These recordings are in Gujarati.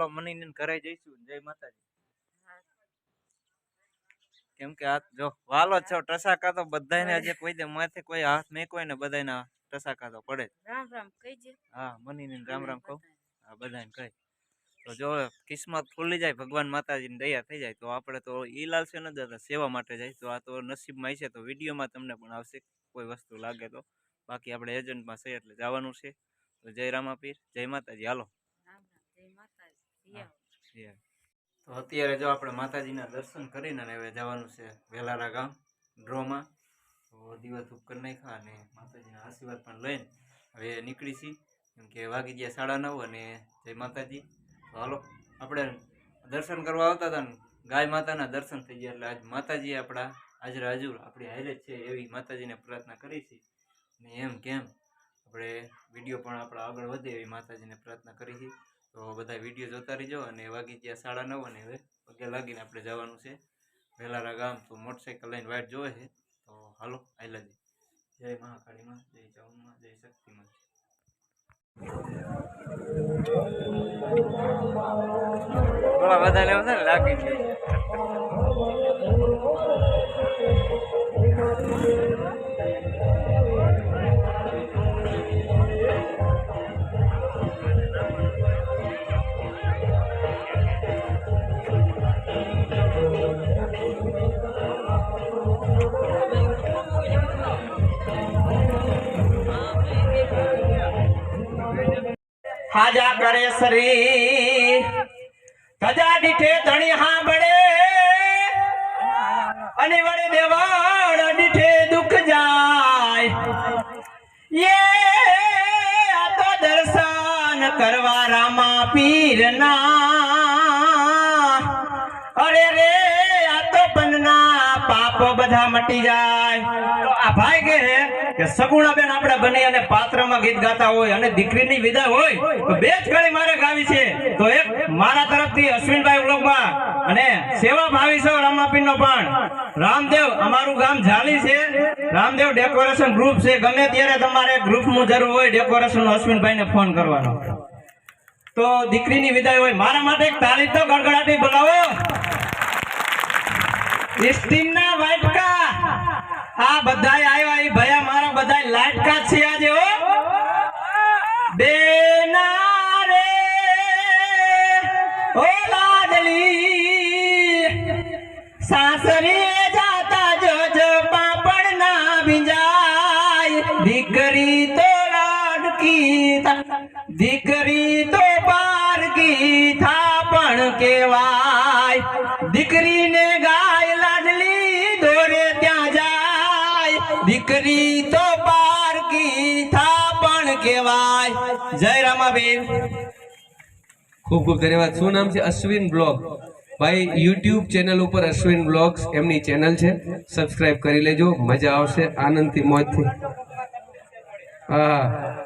હાલો મનીને ઘરે જઈશું. જય માતાજી. કેમ કે આ જો વાલો છો ટસાકા તો બધાને આજે કોઈ દે માથે કોઈ હાથ મેકવાય ને બધાને ટસાકા તો પડે રામ રામ કહીજે હા મનીને રામ રામ કહું. હા બધાને કહી. તો જો કિસ્મત ખુલી જાય ભગવાન માતાજીની દયા થઈ જાય તો આપણે તો ઈ લાલશે ન જતા સેવા માટે જાય. તો આ તો નસીબમાં છે તો વિડીયોમાં તમને પણ આવશે કોઈ વસ્તુ લાગે તો. બાકી આપણે એજન્ટમાં છે એટલે જવાનું છે. તો જય રામાપીર જય માતાજી હાલો રામ રામ જય માતાજી જય Yeah. તો અત્યારે જો આપણે માતાજીના દર્શન કરીને હવે જવાનું છે વેલારા ગામ ડ્રોમાં. તો દિવસ ધૂપ કરી નાખ્યા અને માતાજીના આશીર્વાદ પણ લઈને હવે નીકળીશી કેમકે કેમ કે વાગી ગયા સાડા નવ અને જય માતાજી. તો હાલો આપણે દર્શન કરવા આવતા હતા ને ગાય માતાના દર્શન થઈ ગયા એટલે આજ માતાજી આપણા હાજરા હજુર આપણી હાજર છે એવી માતાજીને પ્રાર્થના કરી છે. ને એમ કેમ આપણે વીડિયો પણ આપણા આગળ વધે એવી માતાજીને પ્રાર્થના કરી છે. તો બધા વીડિયો જોતા રહીજો અને વાગી ગયા સાડા નવ અને હવે પગે લાગીને આપણે જવાનું છે વેલારા ગામ. તો મોટરસાઇકલ લઈને વાઇટ જોવે છે. તો હાલો આયલાજી જય મહાકાળીમાં, જય ચામુંડમાં જય શક્તિમાં. થોડા બધા લેવા છે લાગી જાય. હાજા કરે શ્રી ધજા દીઠે ધણી હા બળે અને વડે દેવાણ દીઠે દુઃખ જાય. યે આ તો દર્શન કરવા રામા પીરના બધા મટી જાય. તો આ ભાઈ કે કે સગુણાબેન આપણે બની અને પાત્રમાં ગીત ગાતા હોય અને દીકરીની વિદાય હોય, તો બે જ ઘડી મારે ગાવી છે. તો એક મારા તરફથી અશ્વિનભાઈ ઉલોકમાં અને સેવા ભાવી છો રામાપીરનો પણ. રામદેવ, અમારું ગામ જાલી છે. રામદેવ ડેકોરેશન ગ્રુપ છે. ગમે ત્યારે તમારે ગ્રુપનું જરૂર હોય ડેકોરેશન અશ્વિનભાઈને ફોન કરવાનો. તો દીકરીની વિદાય હોય. મારા માટે એક તાળી તો ગડગડાટી બોલાવો. સ્ટીમના વાટકા. આ બધાય આવ્યા ઈ ભયા, મારા બધાય લાટકા છે આજે બેના રે ઓ સાસરે કેવાય જય રામાબેન. ખૂબ ખૂબ ધન્યવાદ. શું નામ છે? અશ્વિન બ્લોગ. ભાઈ, યુટ્યુબ ચેનલ ઉપર અશ્વિન બ્લોગ્સ એમની ચેનલ છે. સબસ્ક્રાઇબ કરી લેજો. મજા આવશે આનંદથી, મોજથી. હા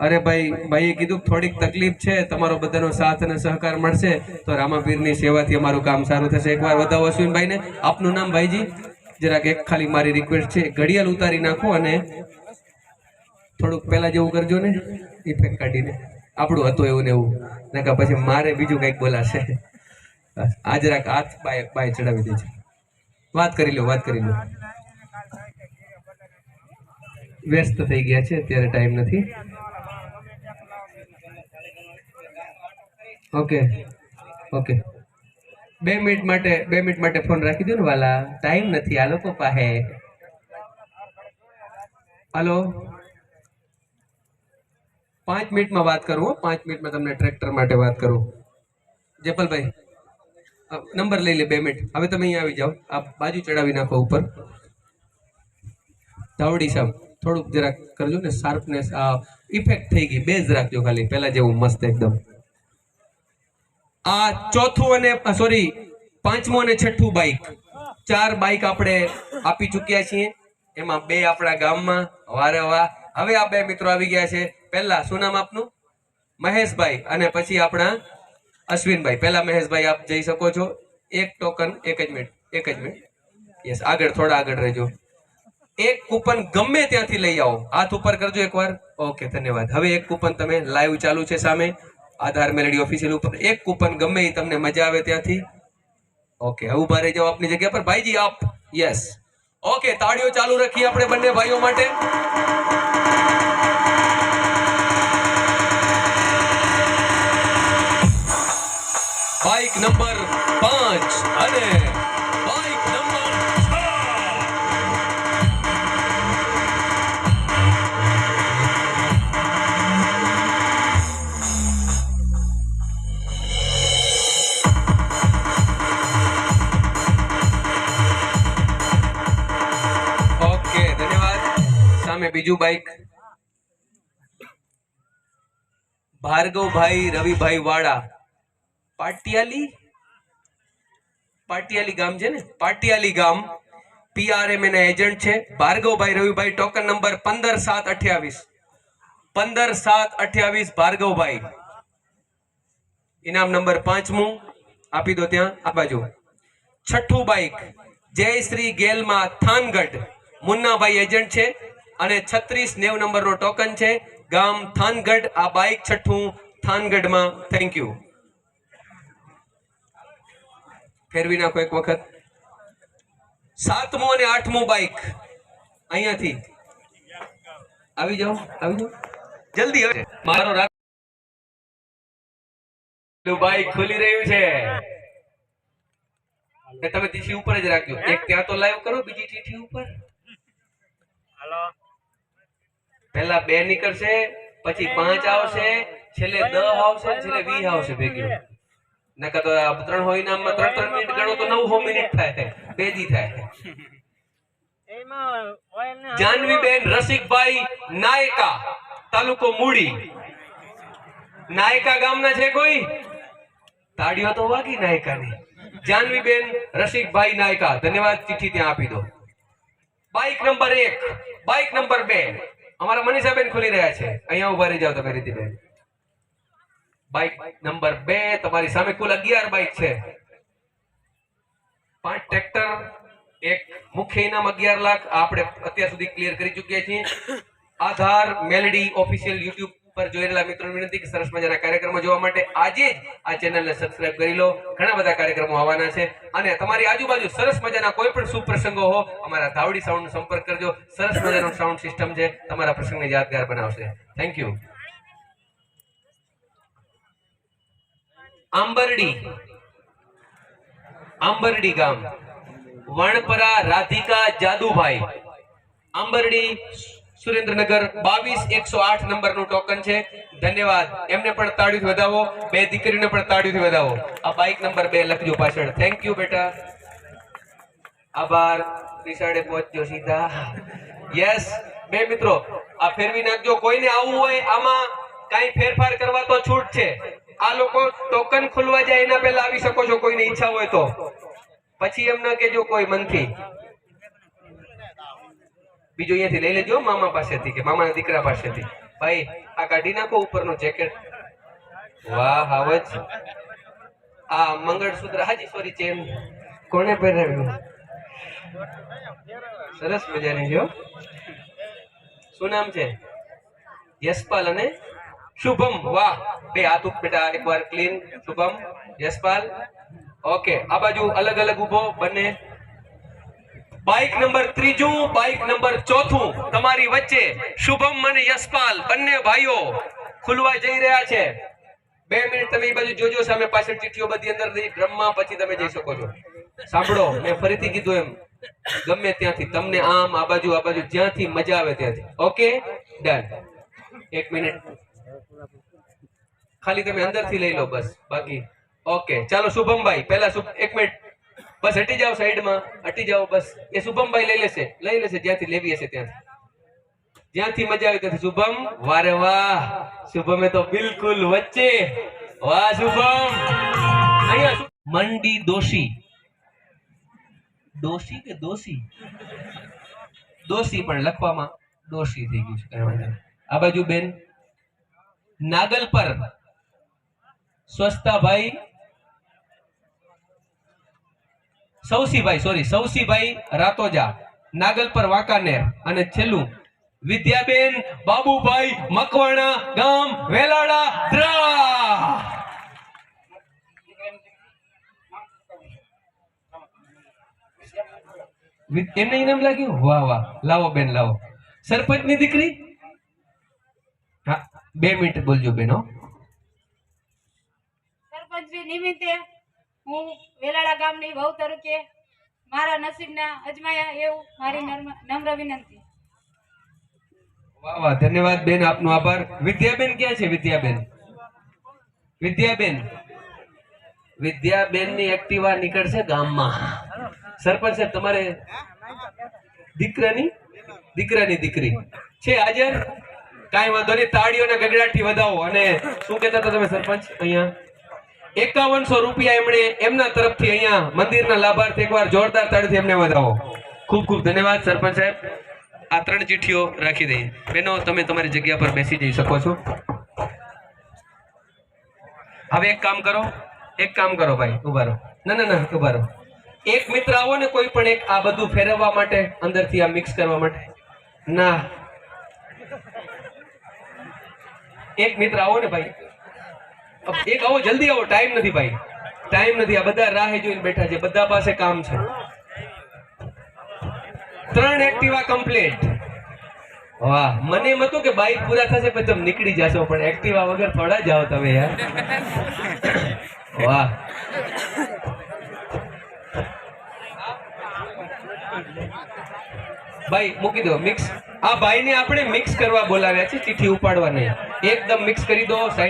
અરે ભાઈ, ભાઈએ કીધું થોડીક તકલીફ છે. તમારો બધાનો સાથ અને સહકાર મળશે. તો રામાપીરની સેવાથી અમારું કામ સારું થશે. એકવાર વધાવો અશ્વિનભાઈને. આપનું નામ ભાઈજી. જરાક એક ખાલી મારી રિક્વેસ્ટ છે. ઘડિયાળ ઉતારી નાખો અને થોડુંક પહેલાં જેવું કરજો ને ઇફેક્ટ કાઢીને. આપણું હતું એવું ને એવું. નકા પછી મારે બીજું કંઈક બોલાશે. આજ રાખ હાથ બાય બાય ચડાવી દેજો. વાત કરી લો, વાત કરી લો. વ્યસ્ત થઈ ગયા છે, અત્યારે ટાઈમ નથી. Okay okay. બે મિનિટ માટે, બે મિનિટ માટે ફોન રાખી દો ને, વાલા. ટાઈમ નથી, આ લોકો પાસે. હાલો પાંચ મિનિટમાં વાત કરું પાંચ મિનિટમાં તમને ટ્રેક્ટર માટે વાત કરું. જયપલભાઈ નંબર લઈ લે બે મિનિટ. હવે તમે અહીંયા આવી જાઓ. આ બાજુ ચડાવી નાખો ઉપર. ધાવડી સાહેબ, થોડુંક જરાક કરજો ને શાર્પનેસ આ ઇફેક્ટ થઈ ગઈ. બેઝ રાખજો ખાલી. પહેલા જેવું મસ્ત એકદમ. આ ચોથું અને સોરી પાંચમું અને છઠ્ઠું બાઇક ચાર બાઇક આપણે આપી ચૂક્યા છીએ. એમાં બે આપણા ગામમાં. વારે હવે આ બે મિત્રો આવી ગયા છે. પહેલા શું નામ આપનું? મહેશભાઈ. અને પછી આપણા અશ્વિનભાઈ. પહેલા મહેશભાઈ આપ જઈ શકો છો. એક ટોકન એક જ મિનિટ એક જ મિનિટ યસ આગળ, થોડા આગળ રહેજો. એક કૂપન ગમે ત્યાંથી લઈ આવો. હાથ ઉપર કરજો એકવાર. ઓકે ધન્યવાદ. હવે એક કૂપન તમે લાઈવ ચાલુ છે સામે. આધાર મેલડી ઓફિસિયલ ઉપર. એક કૂપન ગમે એ તમને મજા આવે ત્યાંથી. ઓકે હવે ઊભા રહી જાઓ આપની જગ્યા પર. ભાઈજી, આપ. યસ ઓકે તાળીઓ ચાલુ રાખીએ આપણે બંને ભાઈઓ માટે. બાઇક નંબર પાંચ અને બાઇક નંબર છ ઓકે ધન્યવાદ સામે બીજું બાઇક ભાર્ગવભાઈ રવિભાઈ વાળા પાટિયાલી પાટિયાલી ગામ છે ને? પાટિયાલી ગામ. પીઆરએમ એના એજન્ટ છે. ભાર્ગવભાઈ રવિભાઈ ટોકન નંબર પંદર સાત અઠ્યાવીસ. પંદર સાત અઠ્યાવીસ ભાર્ગવભાઈ. ઇનામ નંબર પાંચમું. આપી દો ત્યાં, આ બાજુ. છઠ્ઠું બાઇક જય શ્રી ગેલમાં થાનગઢ. મુન્નાભાઈ એજન્ટ છે અને છત્રીસ નેવ નંબરનો ટોકન છે. ગામ થાનગઢ. આ બાઇક છઠ્ઠું થાનગઢમાં. થેન્ક યુ ફેરવી નાખો એક વખત. સાતમું અને આઠમું બાઇક અહીંયાથી. આવી જાઓ આવી જાઓ. જલ્દી હવે. મારો બાઇક ખુલી રહ્યું છે. તમે ચીઠી ઉપર જ રાખજો. એક ત્યાં તો લાઈવ કરો બીજી ચીઠી ઉપર. પહેલા બે નીકળશે પછી પાંચ આવશે છેલ્લે દસ આવશે છેલ્લે વીસ આવશે ભેગી. નકર તો ત્રણ હોય ઇનામમાં ત્રણ ત્રણ મિનિટ ગણો તો નવ મિનિટ થાય બે દી થાય જાનવીબેન રસિકભાઈ નાયકા તાલુકો મૂડી. નાયકા ગામના છે કોઈ? તાળીઓ તો વાગી નાયકાની. જાનવીબેન રસિકભાઈ નાયકા ધન્યવાદ ચિઠ્ઠી ત્યાં આપી દો. બાઇક નંબર એક બાઇક નંબર બે. અમારા મનીષાબેન ખુલી રહ્યા છે. અહીંયા ઊભા રહી જાઓ તમે રીતિબેન. બાઇક નંબર બે, તમારી સામે કુલ અગિયાર બાઇક છે. પાંચ ટ્રેક્ટર એક મુખ્ય ઇનામ અગિયાર લાખ. આપણે અત્યાર સુધી ક્લિયર કરી ચૂક્યા છીએ. આધાર, મેલડી ઓફિશિયલ યુટ્યુબ પર જોઈ રહેલા મિત્રો વિનંતી કે સરસ મજાના કાર્યક્રમો જોવા માટે આજે જ આ ચેનલને સબસ્ક્રાઇબ કરી લો. ઘણા બધા કાર્યક્રમો આવવાના છે. અને તમારી આજુબાજુ સરસ મજાના કોઈ પણ શુભ પ્રસંગો હો, અમારા ધાવડી સાઉન્ડ સંપર્ક કરજો. સરસ મજાનો સાઉન્ડ સિસ્ટમ છે. તમારા પ્રસંગને યાદગાર બનાવશે. Thank you Ambardi. આંબરડી ગામ. વણપરા રાધિકા જાદુભાઈ. આંબરડી સુરેન્દ્રનગર બાવીસ એકસો આઠ નંબરનું ટોકન છે. ધન્યવાદ. એમને પણ તાળીથી વધાવો. બે દીકરીને પણ તાળીથી વધાવો. આ બાઇક નંબર બે લખજો પાછળ. થેન્ક યુ બેટા. આભાર. નિશાળે પહોંચજો સીધા. યસ બે મિત્રો, આ ફેરવી નાખજો. કોઈને આવવું હોય, આમાં કાંઈ ફેરફાર કરવા તો છૂટ છે. આ લોકો ટોકન ખુલવા જાય એના પહેલા આવી શકો છો, કોઈને ઈચ્છા હોય તો. પછી એમ ન કેજો કોઈ મનથી. બીજું અહીંયાથી લઈ લેજો, મામા પાસેથી કે મામાના દીકરા પાસેથી. ભાઈ, આ કાઢી નાખો ઉપરનું જેકેટ. વાહ હાવજ આ મંગળસૂત્ર, હાજી સોરી ચેન કોણે પહેરાવ્યું? સરસ મજાની જો શું નામ છે? યશપાલ અને શુભમ, વાહ. બે હાથ ઉપર બેટા એકવાર ક્લીન શુભમ, યશપાલ. ઓકે આ બાજુ અલગ અલગ ઊભો બંને. બાઇક નંબર ત્રીજું બાઇક નંબર ચોથું. તમારી વચ્ચે શુભમ અને યશપાલ, બંને ભાઈઓ ખુલવા જઈ રહ્યા છે. બે મિનિટ તમે એ બાજુ જોજો, સામે પાછળ ચીઠીઓ બધી અંદર ડ્રમમાં પછી તમે જઈ શકો છો. સાંભળો, મેં ફરીથી કીધું એમ. ગમે ત્યાંથી, તમને આમ, આ બાજુ આ બાજુ, જ્યાંથી મજા આવે ત્યાંથી. ઓકે ડન એક મિનિટ. ખાલી તમે અંદરથી લઈ લો બસ બાકી. ઓકે ચાલો શુભમભાઈ પહેલા શુભ એક મિનિટ. બસ હટી જાઓ સાઈડમાં હટી જાઓ બસ. એ શુભમભાઈ લઈ લેશે લઈ લેશે જ્યાંથી લેવી હશે ત્યાંથી. જ્યાંથી મજા આવી ત્યાંથી. શુભમ વારે વાહ. શુભમે તો બિલકુલ વચ્ચે. વાહ શુભમ. અહીંયા મંડી દોશી. દોશી કે દોશી? દોશી પણ લખવામાં દોશી થઈ ગયું છે. આ બાજુ બેન નાગલ પર. સ્વસ્થાભાઈ સૌસીભાઈ સોરી સૌસીભાઈ રાતોજા નાગલ પર વાંકાનેર અને છેલ્લું વિદ્યાબેન બાબુભાઈ મકવાણા ગામ વેલાડા દ્રા એમને ઇનામ લાગ્યું? વાહ વાહ. લાવો બેન, લાવો. સરપંચની દીકરી? હા, બે મિનિટ બોલજો બેન સરપંચશ્રી નિમિત્તે હું વેલાળા ગામની વહુ તરીકે મારા નસીબના અજમાયા એવું મારી નમ્ર વિનંતી. વાહ ધન્યવાદ બેન, આપનો આભાર. વિદ્યાબેન ક્યાં છે, વિદ્યાબેન? વિદ્યાબેન? વિદ્યાબેનની એક્ટિવા નીકળશે ગામમાં. સરપંચ સાહેબ, તમારે દીકરાની? દીકરાની દીકરી. છે હાજર? કાંઈ વાંધો નહીં, તાળીઓના ગગડાટથી વધાવો. અને શું કહેતા હતા તમે, સરપંચ, અહીંયા? એકાવનસો રૂપિયા એમણે એમના તરફથી અહીંયા મંદિરના લાભાર્થી એકવાર જોરદાર તાળીથી એમને વધાવો. ખૂબ ખૂબ ધન્યવાદ, સરપંચ સાહેબ. આ ત્રણ ચીઠીઓ રાખી દઈએ. બેનો, તમે તમારી જગ્યા પર બેસી જઈ શકો છો. હવે એક કામ કરો, એક કામ કરો ભાઈ ઊભા રહો. ના ના ના ઊભા રહો. એક મિત્ર આવો ને કોઈ પણ એક આ બધું ફેરવવા માટે, અંદરથી આ મિક્સ કરવા માટે. ના. એક મિત્ર આવો ને ભાઈ. એક આવો જલ્દી આવો ટાઈમ નથી ભાઈ. ટાઈમ નથી, આ બધા રાહે જોઈને બેઠા છે, બધા પાસે કામ છે. ત્રણ એક્ટિવા કમ્પ્લીટ વાહ, મને એમ હતું કે બાઈક પૂરા થશે પછી તમે નીકળી જશો, પણ એક્ટિવા વગર થોડા જાઓ તમે યાર. વાહ. ભાઈ, મૂકી દો મિક્સ આ ભાઈને આપણે મિક્સ કરવા બોલાવ્યા છે ચીઠી ઉપાડવા નહીં એકદમ મિક્સ કરી દો સાઈડ